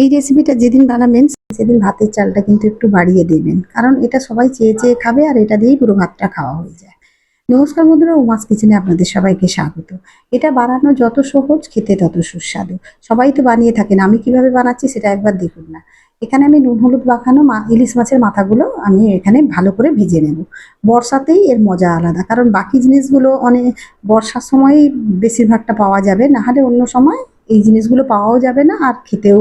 এই রেসিপিটা যেদিন বানাবেন, সেদিন ভাতের চালটা কিন্তু একটু বাড়িয়ে দেবেন। কারণ এটা সবাই চেয়ে চেয়ে খাবে আর এটা দিয়েই পুরো ভাতটা খাওয়া হয়ে যায়। নমস্কার বন্ধুরা, উমাস কিচেনে আপনাদের সবাইকে স্বাগত। এটা বানানো যত সহজ, খেতে তত সুস্বাদু। সবাই তো বানিয়ে থাকেন, আমি কীভাবে বানাচ্ছি সেটা একবার দেখুন না। এখানে আমি নুন, হলুদ মাখানো ইলিশ মাছের মাথাগুলো আমি এখানে ভালো করে ভেজে নেব। বর্ষাতেই এর মজা আলাদা, কারণ বাকি জিনিসগুলো অনেক বর্ষার সময়ই বেশিরভাগটা পাওয়া যাবে। না হলে অন্য সময় এই জিনিসগুলো পাওয়াও যাবে না আর খেতেও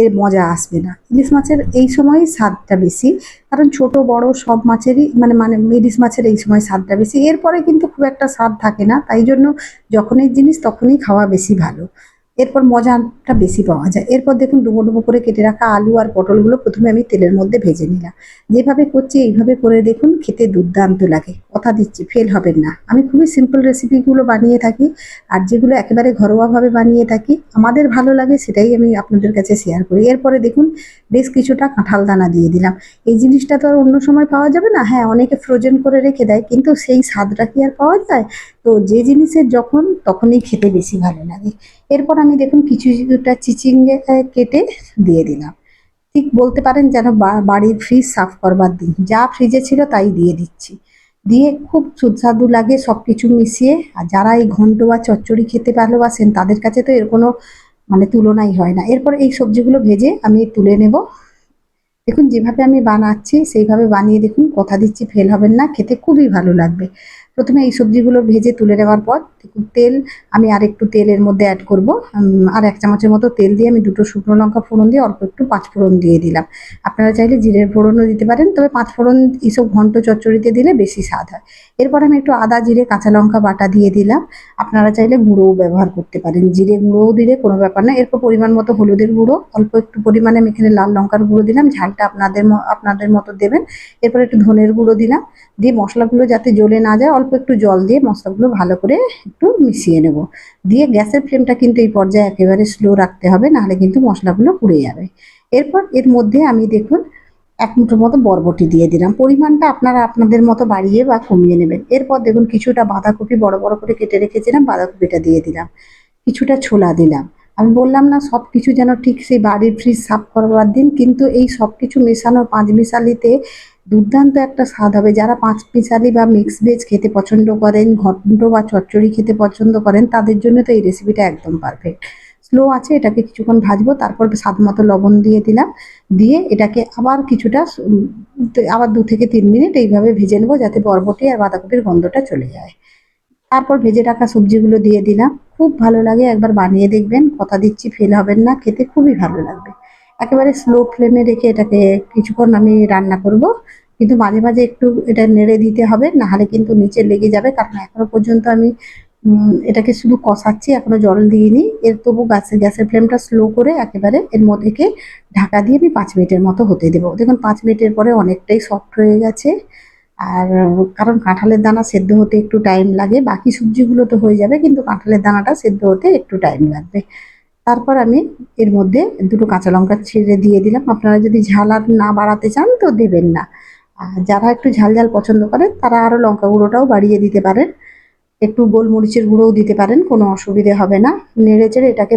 এর মজা আসবে না। ইলিশ মাছের এই সময়ই স্বাদটা বেশি, কারণ ছোট, বড় সব মাছেরই মানে মানে ইলিশ মাছের এই সময় স্বাদটা বেশি। এরপরে কিন্তু খুব একটা স্বাদ থাকে না, তাই জন্য যখনই জিনিস তখনই খাওয়া বেশি ভালো। এরপর মজাটা বেশি পাওয়া যায়। এরপর দেখুন ডুবো ডুবো করে কেটে রাখা আলু আর পটলগুলো প্রথমে আমি তেলের মধ্যে ভেজে নিলাম। যেভাবে করছি, এইভাবে করে দেখুন খেতে দুর্দান্ত লাগে। কথা দিচ্ছি ফেল হবেন না। আমি খুবই সিম্পল রেসিপিগুলো বানিয়ে থাকি আর যেগুলো একেবারে ঘরোয়াভাবে বানিয়ে থাকি, আমাদের ভালো লাগে সেটাই আমি আপনাদের কাছে শেয়ার করি। এরপরে দেখুন বেশ কিছুটা কাঁঠাল দানা দিয়ে দিলাম। এই জিনিসটা তো আর অন্য সময় পাওয়া যাবে না? হ্যাঁ অনেকে ফ্রোজেন করে রেখে দেয়, কিন্তু সেই স্বাদটা কি আর পাওয়া যায়? তো যে জিনিসের যখন তখনই খেতে বেশি ভালো লাগে। এরপর আমি দেখুন কিছু, কিছুটা চিচিঙ্গে কেটে দিয়ে দিলাম। ঠিক বলতে পারেন যেন বাড়ির ফ্রিজ সাফ করবার দিন। যা ফ্রিজে ছিল তাই দিয়ে দিচ্ছি। দিয়ে খুব সুস্বাদু লাগে সব কিছু মিশিয়ে। আর যারা এই ঘন্ট বা চচ্চড়ি খেতে ভালোবাসেন, তাদের কাছে তো এর কোনো মানে তুলনাই হয় না। এরপর এই সবজিগুলো ভেজে আমি তুলে নেব। দেখুন যেভাবে আমি বানাচ্ছি, সেইভাবে বানিয়ে দেখুন, কথা দিচ্ছি ফেল হবেন না, খেতে খুবই ভালো লাগবে। প্রথমে এই সবজিগুলো ভেজে তুলে নেওয়ার পর তেল, আমি আর একটু তেলের মধ্যে অ্যাড করব। আর এক চামচের মতো তেল দিয়ে আমি দুটো শুকনো লঙ্কা ফোড়ন দিয়ে অল্প একটু পাঁচ ফোড়ন দিয়ে দিলাম। আপনারা চাইলে জিরের ফোড়নও দিতে পারেন, তবে পাঁচ ফোড়ন এইসব ঘন্ট চচ্চড়িতে দিলে বেশি স্বাদ হয়। এরপর আমি একটু আদা, জিরে, কাঁচা লঙ্কা বাটা দিয়ে দিলাম। আপনারা চাইলে গুঁড়োও ব্যবহার করতে পারেন। জিরে গুঁড়োও দিলে কোনো ব্যাপার না, এরপর পরিমাণ মতো হলুদের গুঁড়ো, অল্প একটু পরিমাণে আমি এখানে লাল লঙ্কার গুঁড়ো দিলাম, ঝালটা আপনাদের আপনাদের মতো দেবেন। এরপর একটু ধনের গুঁড়ো দিলাম। দিয়ে মশলাগুলো যাতে জ্বলে না যায়, অল্প একটু জল দিয়ে মশলাগুলো ভালো করে একটু মিশিয়ে নেব। দিয়ে গ্যাসের ফ্লেমটা কিন্তু এই পর্যায়ে একেবারে স্লো রাখতে হবে, নাহলে কিন্তু মশলাগুলো পুড়ে যাবে। এরপর এর মধ্যে আমি দেখুন এক মুঠো মতো বরবটি দিয়ে দিলাম। পরিমাণটা আপনারা আপনাদের মতো বাড়িয়ে বা কমিয়ে নেবেন। এরপর দেখুন কিছুটা বাঁধাকপি বড় বড় করে কেটে রেখেছিলাম, বাঁধাকপিটা দিয়ে দিলাম। কিছুটা ছোলা দিলাম। আমি বললাম না, সব কিছু যেন ঠিক সেই বাড়ির ফ্রিজ সাফ করবার দিন, কিন্তু এই সব কিছু মেশানোর পাঁচ মিশালিতে দুর্দান্ত একটা স্বাদ হবে। যারা পাঁচ মিশালি বা মিক্স ভেজ খেতে পছন্দ করেন, ঘন্ট বা চচ্চড়ি খেতে পছন্দ করেন, তাদের জন্য তো এই রেসিপিটা একদম পারফেক্ট স্লো আছে, এটাকে কিছুক্ষণ ভাজবো, তারপর স্বাদ মতো লবণ দিয়ে দিলাম। দিয়ে এটাকে আবার কিছুটা আবার দু থেকে তিন মিনিট এইভাবে ভেজে নেব যাতে বরবটি আর বাঁধাকপির গন্ধটা চলে যায়। তারপর ভেজে রাখা সবজিগুলো দিয়ে দিলাম। খুব ভালো লাগে, একবার বানিয়ে দেখবেন। কথা দিচ্ছি ফেল হবেন না, খেতে খুবই ভালো লাগবে। একেবারে স্লো ফ্লেমে রেখে এটাকে কিছুক্ষণ আমি রান্না করব। কিন্তু মাঝে মাঝে একটু এটা নেড়ে দিতে হবে, নাহলে কিন্তু নিচে লেগে যাবে। কারণ এখনও পর্যন্ত আমি এটাকে শুধু কষাচ্ছি, এখনও জল দিইনি। এর তবু গ্যাসের গ্যাসের ফ্লেমটা স্লো করে একেবারে এর মধ্যেকে ঢাকা দিয়ে আমি পাঁচ মিনিটের মতো হতে দেবো। দেখুন, পাঁচ মিনিটের পরে অনেকটাই সফট হয়ে গেছে। আর কারণ কাঁঠালের দানা সেদ্ধ হতে একটু টাইম লাগে। বাকি সবজিগুলো তো হয়ে যাবে, কিন্তু কাঁঠালের দানাটা সেদ্ধ হতে একটু টাইম লাগবে। তারপর আমি এর মধ্যে দুটো কাঁচা লঙ্কা ছিঁড়ে দিয়ে দিলাম। আপনারা যদি ঝাল আর না বাড়াতে চান তো দেবেন না। আর যারা একটু ঝাল ঝাল পছন্দ করেন তারা আরও লঙ্কা গুঁড়োটাও বাড়িয়ে দিতে পারেন। একটু গোলমরিচের গুঁড়োও দিতে পারেন, কোনো অসুবিধে হবে না। নেড়ে চেড়ে এটাকে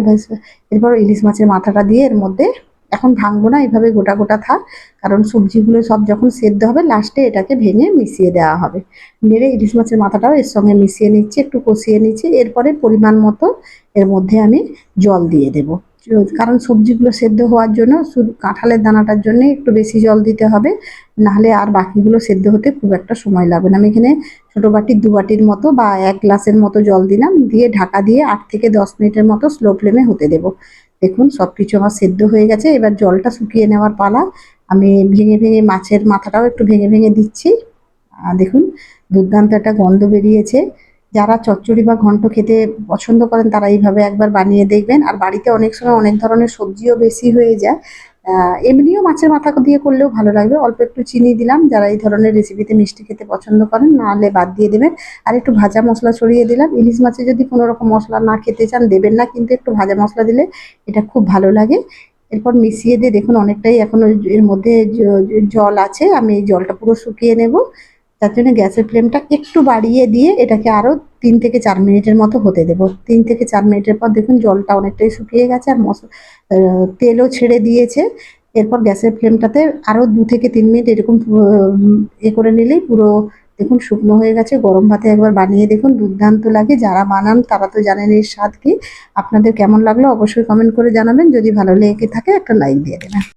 এরপর ইলিশ মাছের মাথাটা দিয়ে এর মধ্যে এখন ভাঙবো না, এভাবে গোটা গোটা থাক। কারণ সবজিগুলো সব যখন সেদ্ধ হবে লাস্টে এটাকে ভেঙে মিশিয়ে দেওয়া হবে। নেড়ে ইলিশ মাছের মাথাটাও এর সঙ্গে মিশিয়ে নিচ্ছি, একটু কষিয়ে নিচ্ছি। এরপরে পরিমাণ মতো এর মধ্যে আমি জল দিয়ে দেব। কারণ সবজিগুলো সেদ্ধ হওয়ার জন্য, শুধু কাঁঠালের দানাটার জন্য একটু বেশি জল দিতে হবে। নাহলে আর বাকিগুলো সেদ্ধ হতে খুব একটা সময় লাগবে না। আমি এখানে ছোটো বাটির দু বাটির মতো বা এক গ্লাসের মতো জল দিলাম। দিয়ে ঢাকা দিয়ে আট থেকে দশ মিনিটের মতো স্লো ফ্লেমে হতে দেবো। দেখুন সব কিছু আমার সেদ্ধ হয়ে গেছে। এবার জলটা শুকিয়ে নেওয়ার পালা। আমি ভেঙে ভেঙে মাছের মাথাটাও একটু ভেঙে ভেঙে দিচ্ছি। দেখুন, দুর্দান্ত একটা গন্ধ বেরিয়েছে। যারা চচ্চড়ি বা ঘন্ট খেতে পছন্দ করেন, তারা এইভাবে একবার বানিয়ে দেখবেন। আর বাড়িতে অনেক সময় অনেক ধরনের সবজিও বেশি হয়ে যায়। এমনিও মাছের মাথা দিয়ে করলেও ভালো লাগবে। অল্প একটু চিনি দিলাম। যারা এই ধরনের রেসিপিতে মিষ্টি খেতে পছন্দ করেন নাহলে বাদ দিয়ে দেবেন। আর একটু ভাজা মশলা ছড়িয়ে দিলাম। ইলিশ মাছে যদি কোনো রকম মশলা না খেতে চান, দেবেন না। কিন্তু একটু ভাজা মশলা দিলে এটা খুব ভালো লাগে। এরপর মিশিয়ে দিয়ে দেখুন, অনেকটাই এখনও এর মধ্যে জল আছে। আমি এই জলটা পুরো শুকিয়ে নেব। তার জন্য গ্যাসের ফ্লেমটা একটু বাড়িয়ে দিয়ে এটাকে আরও তিন থেকে চার মিনিটের মতো হতে দেবো। তিন থেকে চার মিনিটের পর দেখুন জলটা অনেকটাই শুকিয়ে গেছে আর মশ তেলও ছেড়ে দিয়েছে। এরপর গ্যাসের ফ্লেমটাতে আরও দু থেকে তিন মিনিট এরকম এ করে নিলেই পুরো দেখুন শুকনো হয়ে গেছে। গরম ভাতে একবার বানিয়ে দেখুন, দুর্দান্ত লাগে। যারা বানান তারা তো জানেন এর স্বাদ কি। আপনাদের কেমন লাগল অবশ্যই কমেন্ট করে জানাবেন। যদি ভালো লেগে থাকে একটা লাইক দিয়ে দেবেন।